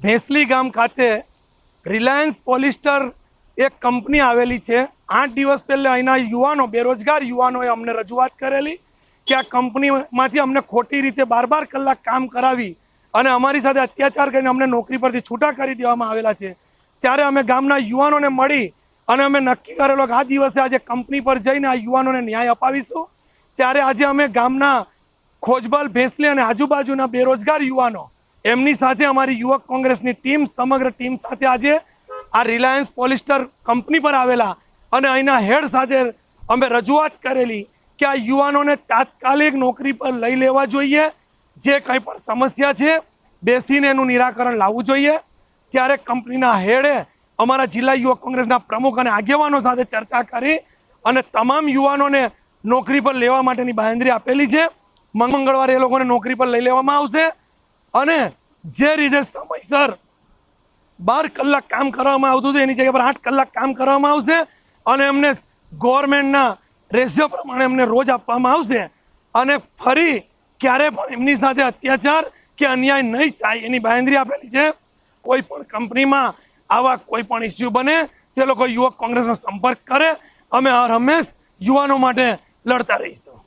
ભેંસલી ગામ ખાતે Reliance polyester એક કંપની આવેલી છે. આઠ દિવસ પહેલાં અહીંના યુવાનો, બેરોજગાર યુવાનોએ અમને રજૂઆત કરેલી કે આ કંપનીમાંથી અમને ખોટી રીતે બાર બાર કલાક કામ કરાવી અને અમારી સાથે અત્યાચાર કરીને અમને નોકરી પરથી છૂટા કરી દેવામાં આવેલા છે. ત્યારે અમે ગામના યુવાનોને મળી અને અમે નક્કી કરેલો કે આ દિવસે આજે કંપની પર જઈને આ યુવાનોને ન્યાય અપાવીશું. ત્યારે આજે અમે ગામના ખોજબલ ભેંસલી અને આજુબાજુના બેરોજગાર યુવાનો એમની સાથે અમારી યુવક કોંગ્રેસની ટીમ, સમગ્ર ટીમ સાથે આજે આ રિલાયન્સ પોલિસ્ટર કંપની પર આવેલા અને અહીંના હેડ સાથે અમે રજૂઆત કરેલી કે આ યુવાનોને તાત્કાલિક નોકરી પર લઈ લેવા જોઈએ, જે કંઈ પણ સમસ્યા છે, બેસીને એનું નિરાકરણ લાવવું જોઈએ. ત્યારે કંપનીના હેડે અમારા જિલ્લા યુવક કોંગ્રેસના પ્રમુખ અને આગેવાનો સાથે ચર્ચા કરી અને તમામ યુવાનોને નોકરી પર લેવા માટેની બાંહેધરી આપેલી છે. મંગળવારે એ લોકોને નોકરી પર લઈ લેવામાં આવશે અને જે રીતે સમયસર બાર કલાક કામ કરવામાં આવતું હતું, એની જગ્યા પર આઠ કલાક કામ કરવામાં આવશે અને એમને ગવર્મેન્ટના રેશિયો પ્રમાણે એમને રોજ આપવામાં આવશે અને ફરી ક્યારે પણ એમની સાથે અત્યાચાર કે અન્યાય નહીં થાય એની બાંધરી આપેલી છે. કોઈ પણ કંપનીમાં આવા કોઈ પણ ઇસ્યુ બને, તે લોકો યુવક કોંગ્રેસનો સંપર્ક કરે, અમે હર હંમેશ યુવાનો માટે લડતા રહીશું.